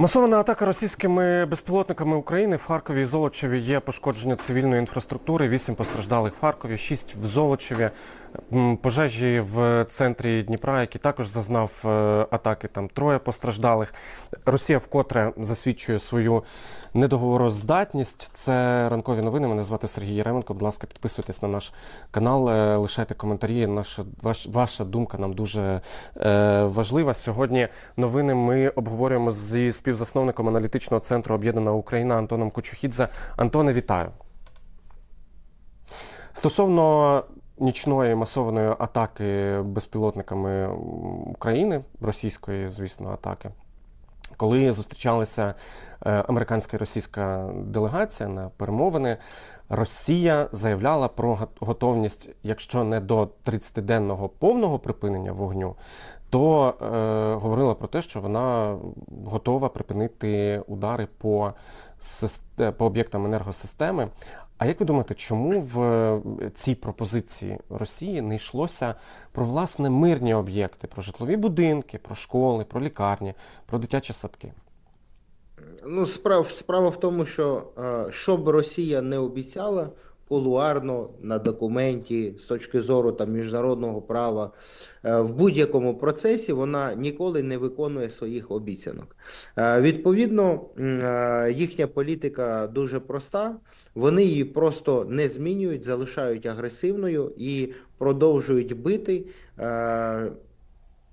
Масована атака російськими безпілотниками України в Харкові і Золочеві є пошкодження цивільної інфраструктури. Вісім постраждалих в Харкові, шість в Золочеві. Пожежі в центрі Дніпра, який також зазнав е, атаки. Там троє постраждалих. Росія вкотре засвідчує свою недоговороздатність. Це ранкові новини. Мене звати Сергій Яременко. Будь ласка, підписуйтесь на наш канал, е, лишайте коментарі. Наша ваш, ваша думка нам дуже е, важлива. Сьогодні новини ми обговорюємо зі співзасновником аналітичного центру Об'єднана Україна Антоном Кочухідзе. Антоне, вітаю. Стосовно нічної масованої атаки безпілотниками України, російської, звісно, атаки. Коли зустрічалися е, американська і російська делегація на перемовини, Росія заявляла про готовність, якщо не до 30-денного повного припинення вогню, то е, говорила про те, що вона готова припинити удари по, по об'єктам енергосистеми. А як ви думаєте, чому в е, цій пропозиції Росії не йшлося про власне мирні об'єкти, про житлові будинки, про школи, про лікарні, про дитячі садки? Ну, справ, справа в тому, що е, що б Росія не обіцяла кулуарно на документі з точки зору там, міжнародного права, е, в будь-якому процесі вона ніколи не виконує своїх обіцянок. Е, Відповідно, е, їхня політика дуже проста. Вони її просто не змінюють, залишають агресивною і продовжують бити.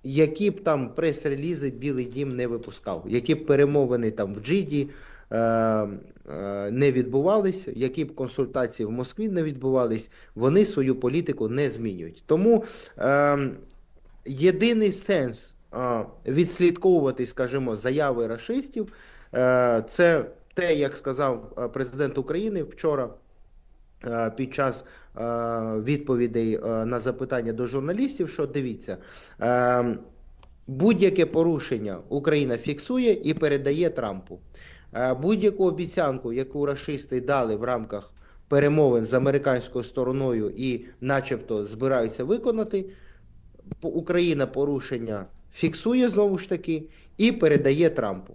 які б там прес-релізи Білий Дім не випускав, які б перемовини там в Джиді не відбувалися, які б консультації в Москві не відбувались, вони свою політику не змінюють. Тому е, єдиний сенс е, відслідковувати, скажімо, заяви рашистів, е, це те, як сказав е, президент України вчора е, під час е, відповідей е, на запитання до журналістів, що дивіться, е, будь-яке порушення Україна фіксує і передає Трампу. Е, Будь-яку обіцянку, яку рашисти дали в рамках перемовин з американською стороною і, начебто, збираються виконати, Україна порушення фіксує знову ж таки і передає Трампу.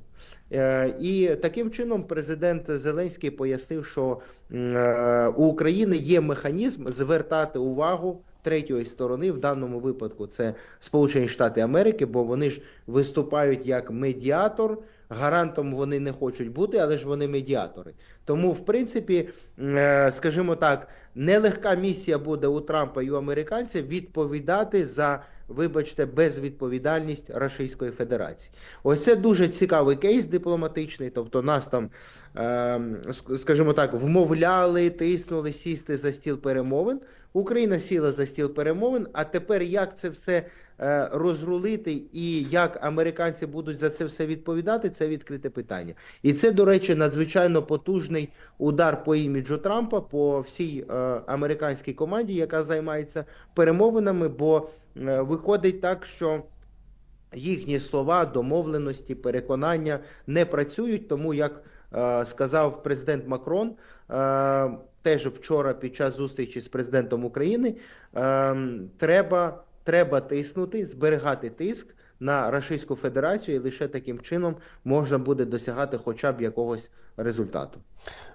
Е, І таким чином президент Зеленський пояснив, що е, у України є механізм звертати увагу третьої сторони, в даному випадку це Сполучені Штати Америки, бо вони ж виступають як медіатор. Гарантом вони не хочуть бути, але ж вони медіатори. Тому, в принципі, е, скажімо так, нелегка місія буде у Трампа і у американців відповідати за, вибачте, безвідповідальність Російської Федерації. Ось це дуже цікавий кейс дипломатичний. Тобто нас там, е, скажімо так, вмовляли, тиснули сісти за стіл перемовин. Україна сіла за стіл перемовин. А тепер як це все розрулити і як американці будуть за це все відповідати, це відкрите питання. І це, до речі, надзвичайно потужний удар по іміджу Трампа по всій е, американській команді, яка займається перемовинами, бо е, виходить так, що. Їхні слова, домовленості, переконання не працюють, тому як е, сказав президент Макрон е, теж вчора під час зустрічі з президентом України, е, треба, треба тиснути, зберігати тиск на Російську Федерацію, і лише таким чином можна буде досягати хоча б якогось результату.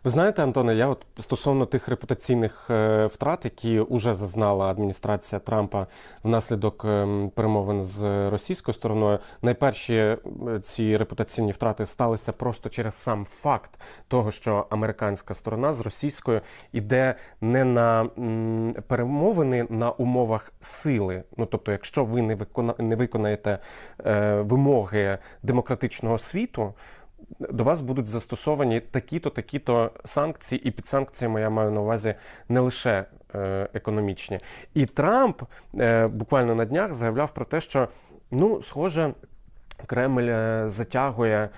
Ви знаєте, Антоне, я от стосовно тих репутаційних е, втрат, які вже зазнала адміністрація Трампа внаслідок ем, перемовин з російською стороною, найперші е, ці репутаційні втрати сталися просто через сам факт того, що американська сторона з російською іде не на перемовини на умовах сили. Ну тобто, якщо ви не викона виконаєте е, вимоги демократичного світу до вас будуть застосовані такі-то, такі-то санкції, і під санкціями я маю на увазі не лише е, економічні. І Трамп е, буквально на днях заявляв про те, що ну, схоже. Кремль е, затягує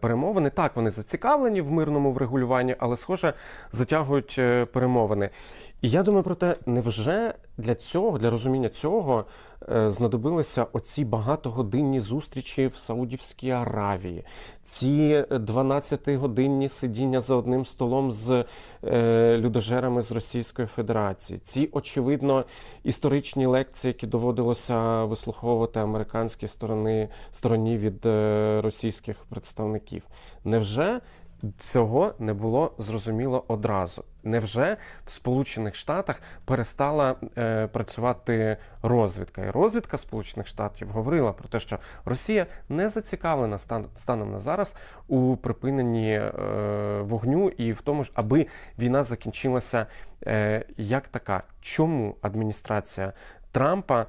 перемовини. Так, вони зацікавлені в мирному врегулюванні, але, схоже, затягують е, перемовини. І я думаю про те, невже для цього, для розуміння цього, е, знадобилися оці багатогодинні зустрічі в Саудівській Аравії, ці 12-годинні сидіння за одним столом з е, людожерами з Російської Федерації, ці, очевидно, історичні лекції, які доводилося вислуховувати американській сторони, стороні від е, російських представників. Представників. Невже цього не було зрозуміло одразу? Невже в Сполучених Штатах перестала е, працювати розвідка? І розвідка Сполучених Штатів говорила про те, що Росія не зацікавлена стан, станом на зараз у припиненні е, вогню і в тому ж, аби війна закінчилася е, як така. Чому адміністрація Трампа?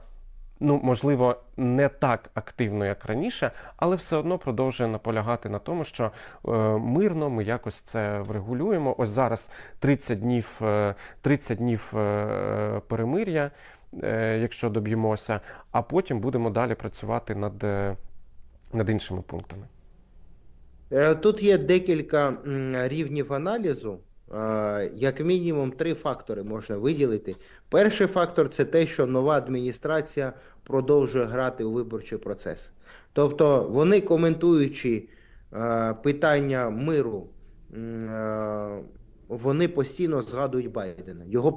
Ну можливо, не так активно, як раніше, але все одно продовжує наполягати на тому, що е, мирно ми якось це врегулюємо. Ось зараз 30 днів, е, 30 днів е, перемир'я, е, якщо доб'ємося, а потім будемо далі працювати над, е, над іншими пунктами. Е, Тут є декілька рівнів аналізу. Е, Як мінімум, три фактори можна виділити. Перший фактор це те, що нова адміністрація продовжує грати у виборчий процес. Тобто, вони коментуючи е, питання миру, е, вони постійно згадують Байдена, його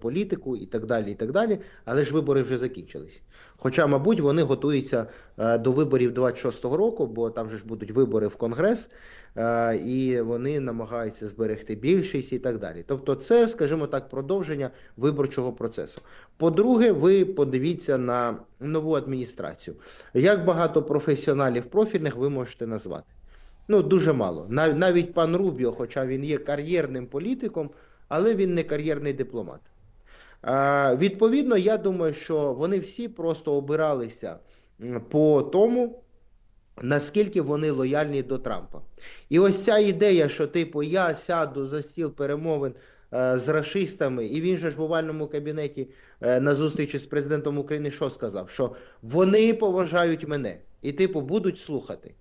політику і так далі. і так далі. Але ж вибори вже закінчились. Хоча, мабуть, вони готуються е, до виборів 26-го року, бо там же ж будуть вибори в Конгрес, е, і вони намагаються зберегти більшість і так далі. Тобто, це, скажімо так, продовження виборчого процесу. По-друге, ви подивіться на нову адміністрацію. Як багато професіоналів профільних ви можете назвати? Ну, дуже мало. Нав- Навіть пан Рубіо, хоча він є кар'єрним політиком, але він не кар'єрний дипломат. Відповідно, я думаю, що вони всі просто обиралися по тому, наскільки вони лояльні до Трампа. І ось ця ідея, що типу я сяду за стіл перемовин е, з расистами, і він же ж в овальному кабінеті е, на зустрічі з президентом України що сказав? Що вони поважають мене і, типу, будуть слухати.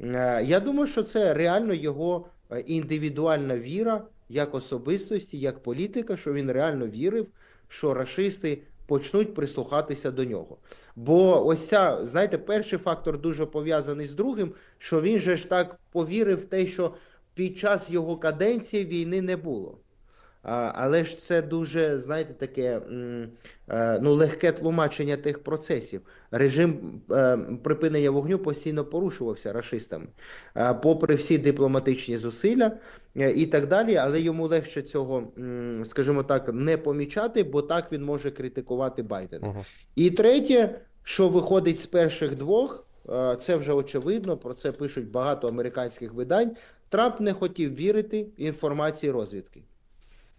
Е, Я думаю, що це реально його індивідуальна віра як особистості, як політика, що він реально вірив, що рашисти почнуть прислухатися до нього. Бо ось ця, знаєте, перший фактор дуже пов'язаний з другим, що він же ж так повірив в те, що під час його каденції війни не було. Але ж це дуже, знаєте, таке е, ну, легке тлумачення тих процесів. Режим е, припинення вогню постійно порушувався рашистами, е, попри всі дипломатичні зусилля і так далі. Але йому легше цього, скажімо так, не помічати, бо так він може критикувати Байдена. Угу. І третє, що виходить з перших двох, це вже очевидно. Про це пишуть багато американських видань. Трамп не хотів вірити інформації розвідки.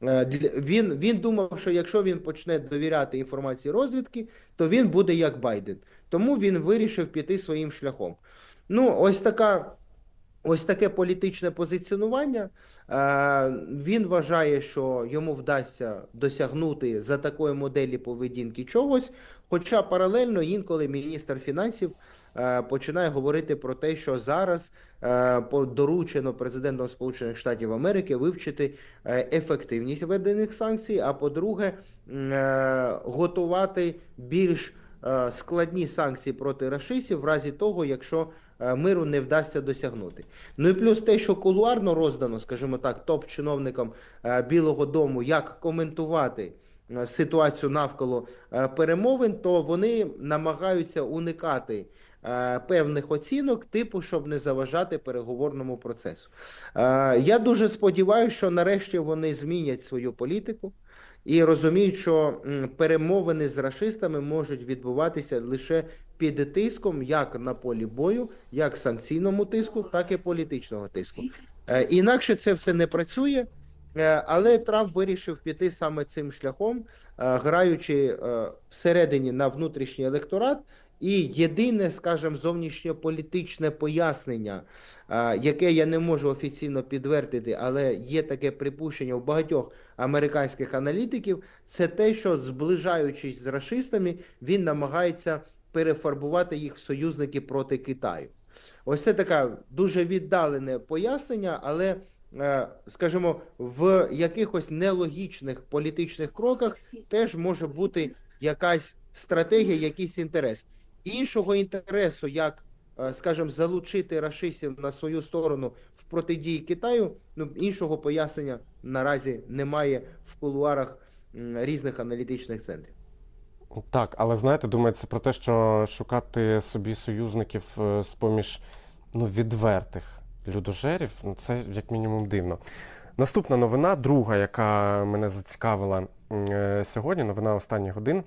Е, Він, він думав, що якщо він почне довіряти інформації розвідки, то він буде як Байден. Тому він вирішив піти своїм шляхом. Ну, ось така. Ось таке політичне позиціонування. Е, Він вважає, що йому вдасться досягнути за такої моделі поведінки чогось. Хоча паралельно інколи міністр фінансів починає говорити про те, що зараз е, доручено президентом Сполучених Штатів Америки вивчити е, ефективність введених санкцій. А по-друге, е, готувати більш е, складні санкції проти рашистів в разі того, якщо е, миру не вдасться досягнути. Ну і плюс те, що кулуарно роздано, скажімо так, топ-чиновникам е, Білого Дому, як коментувати е, ситуацію навколо е, перемовин, то вони намагаються уникати е, певних оцінок, типу, щоб не заважати переговорному процесу. Е, Я дуже сподіваюся, що нарешті вони змінять свою політику. І розуміють, що перемовини з рашистами можуть відбуватися лише під тиском, як на полі бою, як санкційному тиску, так і політичного тиску. Е, Інакше це все не працює. Е, Але Трамп вирішив піти саме цим шляхом, е, граючи е, всередині на внутрішній електорат. І єдине, скажімо, зовнішньополітичне пояснення, яке я не можу офіційно підтвердити, але є таке припущення у багатьох американських аналітиків, це те, що зближаючись з рашистами, він намагається перефарбувати їх в союзники проти Китаю. Ось це таке дуже віддалене пояснення, але, е, скажімо, в якихось нелогічних політичних кроках теж може бути якась стратегія, якийсь інтерес. Іншого інтересу, як, е, скажімо, залучити рашистів на свою сторону в протидії Китаю, ну іншого пояснення наразі немає в кулуарах різних аналітичних центрів. Так, але знаєте, думається про те, що шукати собі союзників е, з поміж ну, відвертих людожерів, ну, це як мінімум дивно. Наступна новина, друга, яка мене зацікавила е, сьогодні, новина останніх годин.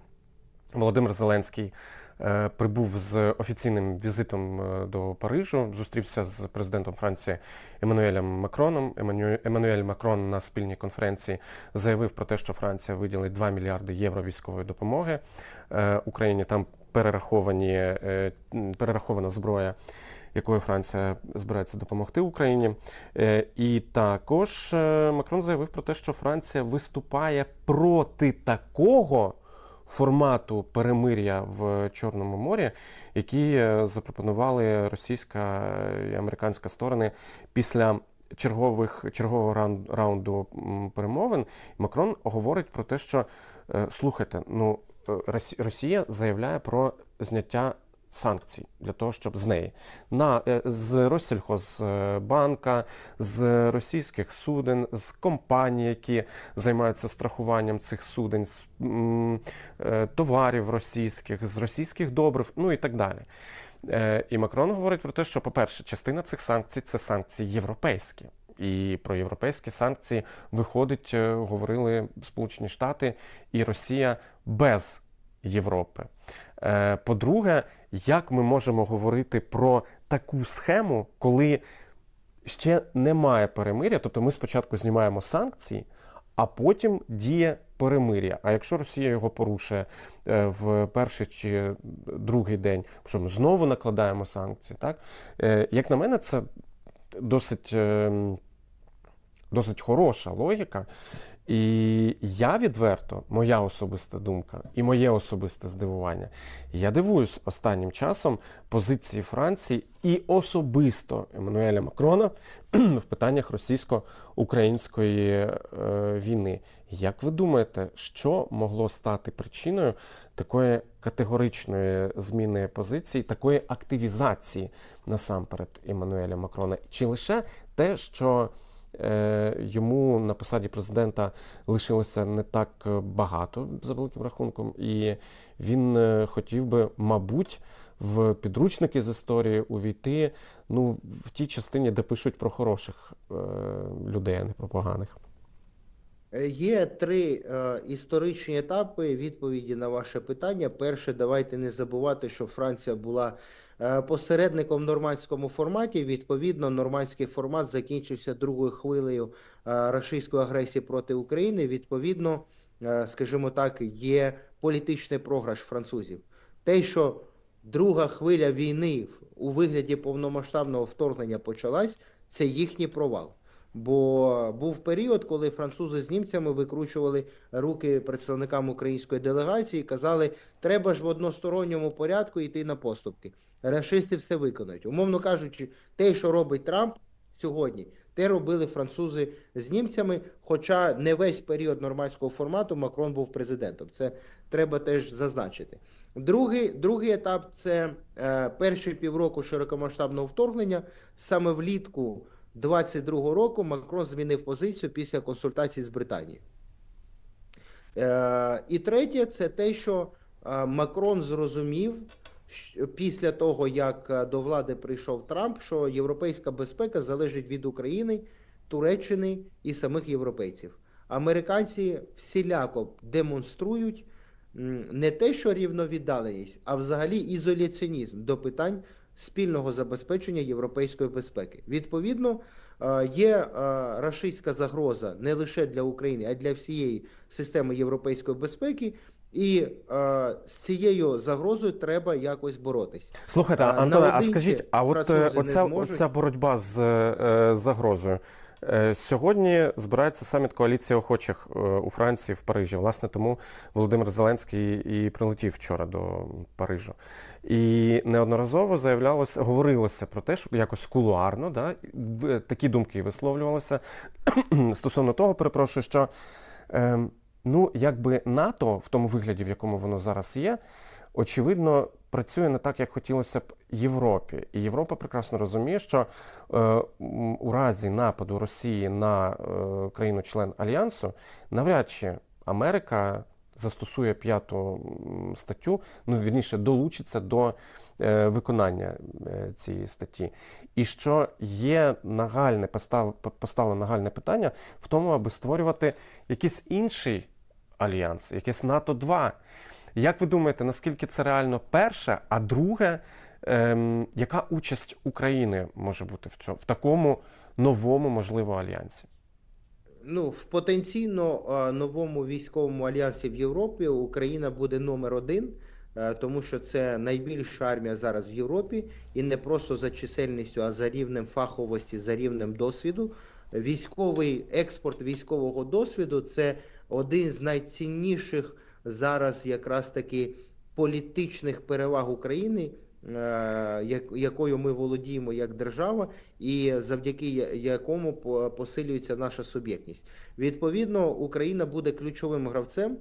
Володимир Зеленський прибув з офіційним візитом е, до Парижу, зустрівся з президентом Франції Еммануелем Макроном. Еммануель, Макрон на спільній конференції заявив про те, що Франція виділить 2 мільярди євро військової допомоги е, Україні. Там перераховані, е, перерахована зброя. Якою Франція збирається допомогти Україні, Е, і також е, Макрон заявив про те, що Франція виступає проти такого формату перемир'я в Чорному морі, які е, запропонували російська і американська сторони після чергових чергового раунду перемовин. Макрон говорить про те, що е, слухайте, ну е, Росія заявляє про зняття. Санкцій для того, щоб з неї на е, з Россельхозбанка, з російських суден, з компаній, які займаються страхуванням цих суден, з е, товарів російських, з російських добрив, ну і так далі. Е, І Макрон говорить про те, що, по-перше, частина цих санкцій це санкції європейські. І про європейські санкції виходить, говорили Сполучені Штати і Росія без Європи. По-друге, як ми можемо говорити про таку схему, коли ще немає перемиря, тобто ми спочатку знімаємо санкції, а потім діє перемиря. А якщо Росія його порушує е, в перший чи другий день, що ми знову накладаємо санкції, так? Е, Як на мене, це досить, е, досить хороша логіка. І я відверто, моя особиста думка і моє особисте здивування. Я дивуюсь останнім часом позиції Франції і особисто Еммануеля Макрона в питаннях російсько-української е, війни. Як ви думаєте, що могло стати причиною такої категоричної зміни позиції, такої активізації насамперед Еммануеля Макрона? Чи лише те, що йому на посаді президента лишилося не так багато за великим рахунком, і він е, хотів би, мабуть, в підручники з історії увійти ну, в тій частині, де пишуть про хороших е, людей, а не про поганих. Е, Є три е, історичні етапи відповіді на ваше питання. Перше, давайте не забувати, що Франція була е, посередником в нормандському форматі. Відповідно, нормандський формат закінчився другою хвилею е, рашистської агресії проти України. Відповідно, е, скажімо так, є політичний програш французів. Те, що друга хвиля війни у вигляді повномасштабного вторгнення почалась, це їхній провал. Бо був період, коли французи з німцями викручували руки представникам української делегації і казали, треба ж в односторонньому порядку йти на поступки. Рашисти все виконують. Умовно кажучи, те, що робить Трамп сьогодні, те робили французи з німцями. Хоча не весь період нормандського формату Макрон був президентом. Це треба теж зазначити. Другий, другий етап це е, перші півроку широкомасштабного вторгнення. Саме влітку 22-го року Макрон змінив позицію після консультацій з Британією. Е, і третє, це те, що е, Макрон зрозумів після того, як е, до влади прийшов Трамп, що європейська безпека залежить від України, Туреччини і самих європейців. Американці всіляко демонструють не те, що рівновіддаленість, а взагалі ізоляціонізм до питань спільного забезпечення європейської безпеки. Відповідно, е, є е, рашистська загроза не лише для України, а й для всієї системи європейської безпеки. І е, з цією загрозою треба якось боротись. Слухайте, Антоне, а скажіть, а от е, оця, оця боротьба з е, загрозою. Е, Сьогодні збирається саміт коаліції охочих е, у Франції в Парижі. Власне, тому Володимир Зеленський і прилетів вчора до Парижу. І неодноразово заявлялося, говорилося про те, що якось кулуарно, да, такі думки висловлювалися стосовно того, перепрошую, що е, ну, якби НАТО в тому вигляді, в якому воно зараз є, очевидно, працює не так, як хотілося б Європі. І Європа прекрасно розуміє, що е, у разі нападу Росії на е, країну-член Альянсу, навряд чи Америка застосує п'яту статтю, ну вірніше долучиться до е, виконання е, цієї статті. І що є нагальне, постав, постало нагальне питання в тому, аби створювати якийсь інший альянс, якесь НАТО 2. Як ви думаєте, наскільки це реально перше? А друге, ем, яка участь України може бути в цьому в такому новому, можливо, альянсі? Ну, в потенційно е, новому військовому альянсі в Європі Україна буде номер один, е, тому що це найбільша армія зараз в Європі, і не просто за чисельністю, а за рівнем фаховості, за рівнем досвіду. Військовий експорт військового досвіду це один з найцінніших зараз якраз таки політичних переваг України, е, якою ми володіємо як держава, і завдяки якому по- посилюється наша суб'єктність. Відповідно, Україна буде ключовим гравцем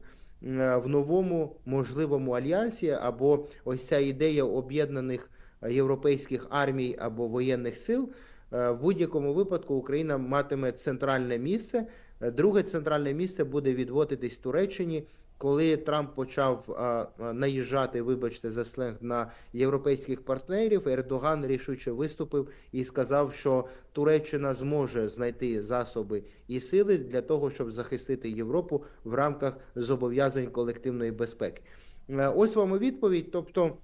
е, в новому можливому альянсі, або ось ця ідея об'єднаних європейських армій або воєнних сил. Е, В будь-якому випадку Україна матиме центральне місце. Е, Друге центральне місце буде відводитись Туреччині. Коли Трамп почав а, а, наїжджати, вибачте, за сленг на європейських партнерів, Ердоган рішуче виступив і сказав, що Туреччина зможе знайти засоби і сили для того, щоб захистити Європу в рамках зобов'язань колективної безпеки. Е, Ось вам відповідь. Тобто.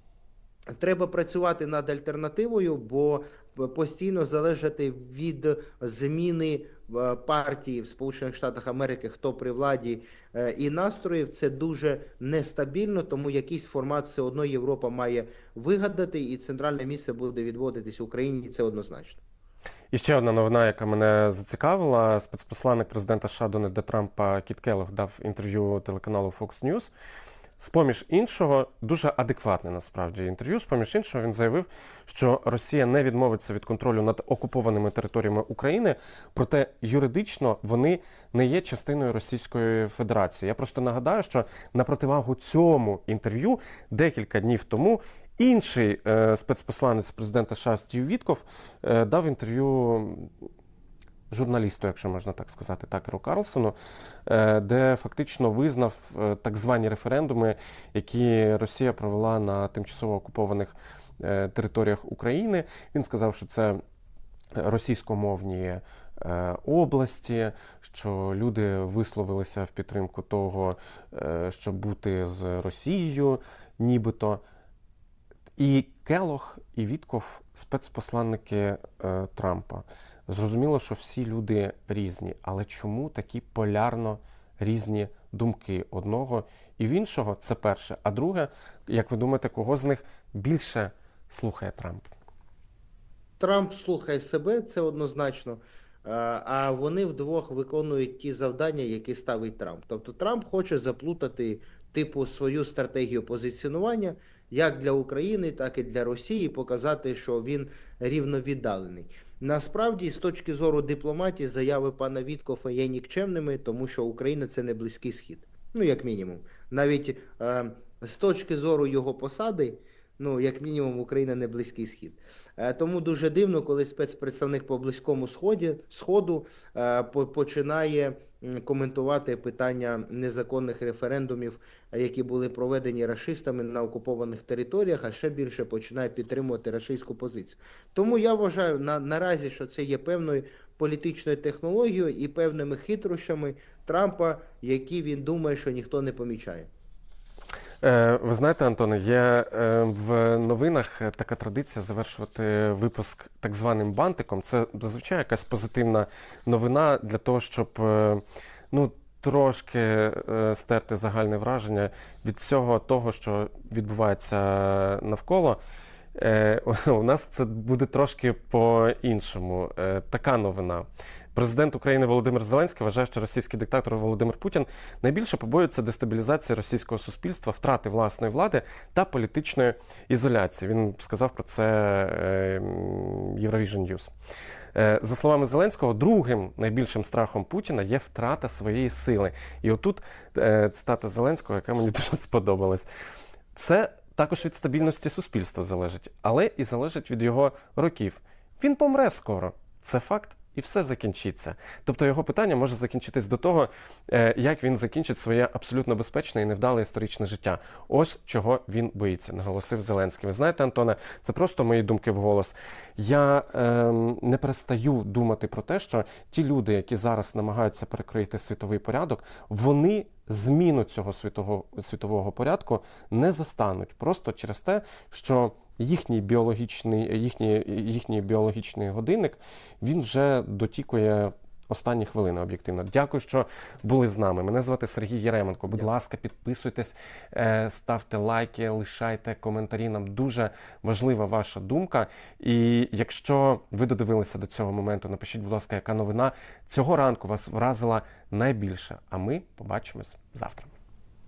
Треба працювати над альтернативою, бо постійно залежати від зміни е, партії в Сполучених Штатах Америки, хто при владі е, і настроїв, це дуже нестабільно, тому якийсь формат все одно Європа має вигадати, і центральне місце буде відводитись Україні. Це однозначно. І ще одна новина, яка мене зацікавила. Спецпосланник президента США Дональда Трампа Кіт Келлог дав інтерв'ю телеканалу Fox News. З-поміж іншого, дуже адекватне насправді інтерв'ю. З-поміж іншого, він заявив, що Росія не відмовиться від контролю над окупованими територіями України, проте юридично вони не є частиною Російської Федерації. Я просто нагадаю, що на противагу цьому інтерв'ю декілька днів тому інший е, спецпосланець президента США Стів Вітков е, дав інтерв'ю журналісту, якщо можна так сказати, Такеру Карлсону, е, де фактично визнав е, так звані референдуми, які Росія провела на тимчасово окупованих е, територіях України. Він сказав, що це російськомовні області, що люди висловилися в підтримку того, щоб бути з Росією, нібито. І Келох, і Вітков спецпосланники Трампа. Зрозуміло, що всі люди різні, але чому такі полярно різні думки одного і в іншого? Це перше. А друге, як ви думаєте, кого з них більше слухає Трамп? Трамп слухає себе, це однозначно. А вони вдвох виконують ті завдання, які ставить Трамп. Тобто Трамп хоче заплутати типу свою стратегію позиціонування як для України, так і для Росії, показати, що він рівновіддалений. Насправді, з точки зору дипломатії, заяви пана Віткофа є нікчемними, тому що Україна це не близький схід. Ну, як мінімум. Навіть е, з точки зору його посади, ну, як мінімум, Україна не близький схід. Е, Тому дуже дивно, коли спецпредставник по близькому сході сходу е, починає коментувати питання незаконних референдумів, які були проведені рашистами на окупованих територіях, а ще більше починає підтримувати рашистську позицію. Тому я вважаю на наразі, що це є певною політичною технологією і певними хитрощами Трампа, які він думає, що ніхто не помічає. Е, Ви знаєте, Антоне, є е, в новинах така традиція завершувати випуск так званим бантиком. Це зазвичай якась позитивна новина для того, щоб е, ну, трошки стерти загальне враження від всього того, що відбувається навколо. У нас це буде трошки по-іншому. Така новина. Президент України Володимир Зеленський вважає, що російський диктатор Володимир Путін найбільше побоюється дестабілізації російського суспільства, втрати власної влади та політичної ізоляції. Він сказав про це е, Eurovision News. Е, За словами Зеленського, другим найбільшим страхом Путіна є втрата своєї сили. І отут е, цитата Зеленського, яка мені дуже сподобалась. Це також від стабільності суспільства залежить, але і залежить від його років. Він помре скоро. Це факт і все закінчиться. Тобто його питання може закінчитись до того, е, як він закінчить своє абсолютно безпечне і невдале історичне життя. Ось чого він боїться, наголосив Зеленський. Ви знаєте, Антоне, це просто мої думки вголос. Я ем, не перестаю думати про те, що ті люди, які зараз намагаються перекрити світовий порядок, вони зміну цього світового, світового порядку не застануть просто через те, що їхній біологічний, їхній, їхній біологічний годинник він вже дотікує. Останні хвилини об'єктивно. Дякую, що були з нами. Мене звати Сергій Єременко. Будь ласка, підписуйтесь, е, ставте лайки, лишайте коментарі. Нам дуже важлива ваша думка. І якщо ви додивилися до цього моменту, напишіть, будь ласка, яка новина цього ранку вас вразила найбільше. А ми побачимось завтра.